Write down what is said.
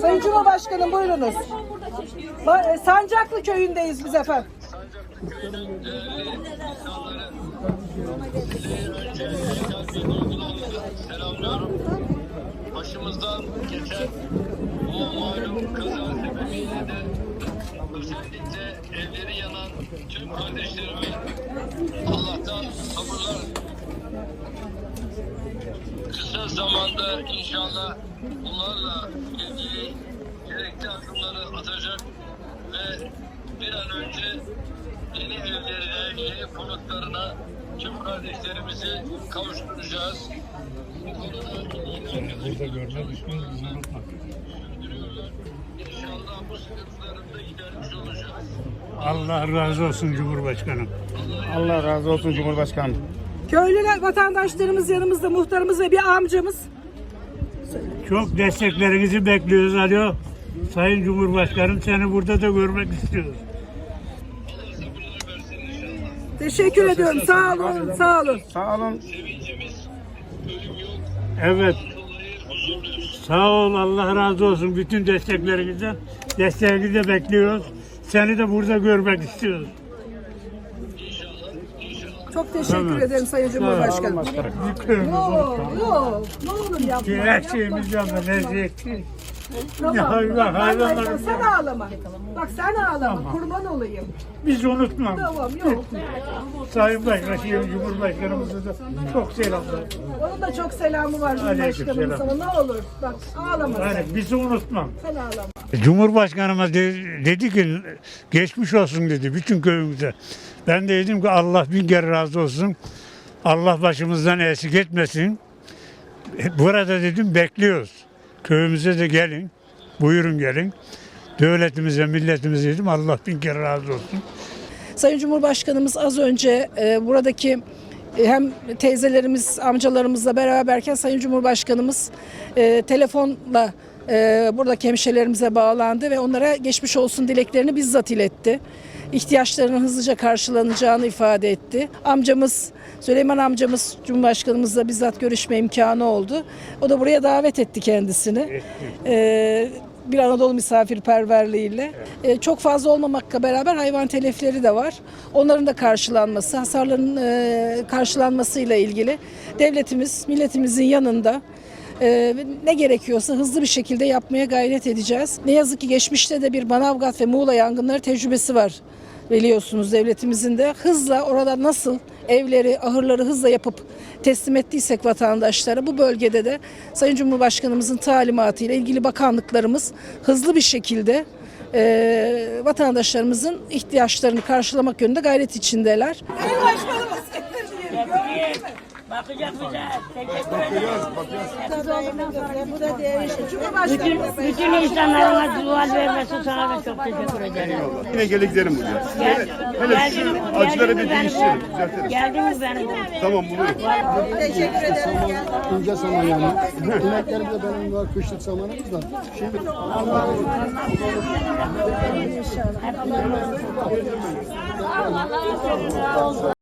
Sayın Cumhurbaşkanım buyurunuz. Ba- e, Sancaklı köyündeyiz biz efendim. Başımızdan geçen o malum kaza sebebiyle de özellikle evleri yanan tüm kardeşlerime Allah'tan sabırlar kısa zamanda inşallah bunlarla ilgili gerekli adımları atacak ve bir an önce yeni evlerine, yeni konutlarına tüm kardeşlerimizi kavuşturacağız. Bu konuda Burada görme düşman unutma. İnşallah bu sıkıntıların da gidermiş olacağız. Allah razı olsun Cumhurbaşkanım. Allah razı olsun Cumhurbaşkanım. Köylüler, vatandaşlarımız yanımızda, muhtarımız ve bir amcamız. Çok desteklerinizi bekliyoruz. Alo. Sayın Cumhurbaşkanım seni burada da görmek istiyoruz. Teşekkür ediyorum. Sağ olun, sağ olun. Sağ olun. Evet. Sağ ol Allah razı olsun bütün desteklerinizden. Desteğinizi de bekliyoruz. Seni de burada görmek istiyoruz. Çok teşekkür Tamam. ederim Sayın Cumhurbaşkanım. Bir köyümüz Yok, yok. Ne olur yapma. Her şeyimiz ne zevkli. Tamam. Ya hayvan, hayvanlar- Sen, sen ağlama. Bak sen ağlama. Kurban olayım. Biz unutmam. Tamam, yok. Sayın Başbakanım, Cumhurbaşkanımıza da çok selamlar. Onun da çok selamı var Cumhurbaşkanım sana. Ne olur. Bak ağlama sen. Yani bizi unutmam. Sen ağlama. Cumhurbaşkanıma de- dedi ki geçmiş olsun dedi bütün köyümüze. Ben de dedim ki Allah bin kere razı olsun. Allah başımızdan eksik etmesin. Burada dedim bekliyoruz. Köyümüze de gelin. Buyurun gelin. Devletimize, milletimize dedim Allah bin kere razı olsun. Sayın Cumhurbaşkanımız az önce e, buradaki e, hem teyzelerimiz, amcalarımızla beraberken Sayın Cumhurbaşkanımız e, telefonla e, buradaki hemşehrilerimize bağlandı ve onlara geçmiş olsun dileklerini bizzat iletti. İhtiyaçlarının hızlıca karşılanacağını ifade etti. Amcamız, Süleyman amcamız Cumhurbaşkanımızla bizzat görüşme imkanı oldu. O da buraya davet etti kendisini. E, bir Anadolu misafirperverliğiyle. E, çok fazla olmamakla beraber hayvan telefleri de var. Onların da karşılanması, hasarların e, karşılanmasıyla ilgili devletimiz, milletimizin yanında e, ne gerekiyorsa hızlı bir şekilde yapmaya gayret edeceğiz. Ne yazık ki geçmişte de bir Manavgat ve Muğla yangınları tecrübesi var biliyorsunuz devletimizin de hızla orada nasıl evleri, ahırları hızla yapıp teslim ettiysek vatandaşlara bu bölgede de Sayın Cumhurbaşkanımızın talimatıyla ilgili bakanlıklarımız hızlı bir şekilde e, vatandaşlarımızın ihtiyaçlarını karşılamak yönünde gayret içindeler. Bakacak bize. Teşekkür Cumhurbaşkanı Bütün insanlarına dua vermesi sana da çok teşekkür ederim. Yine gelip gidelim buraya. Gel, Hele şu acıları bir mi beni değiştirelim, düzeltelim. Geldin mi beni bul. Tamam bulurum. ince saman yani. İneklerimde benim var kışlık samanımız da. Şimdi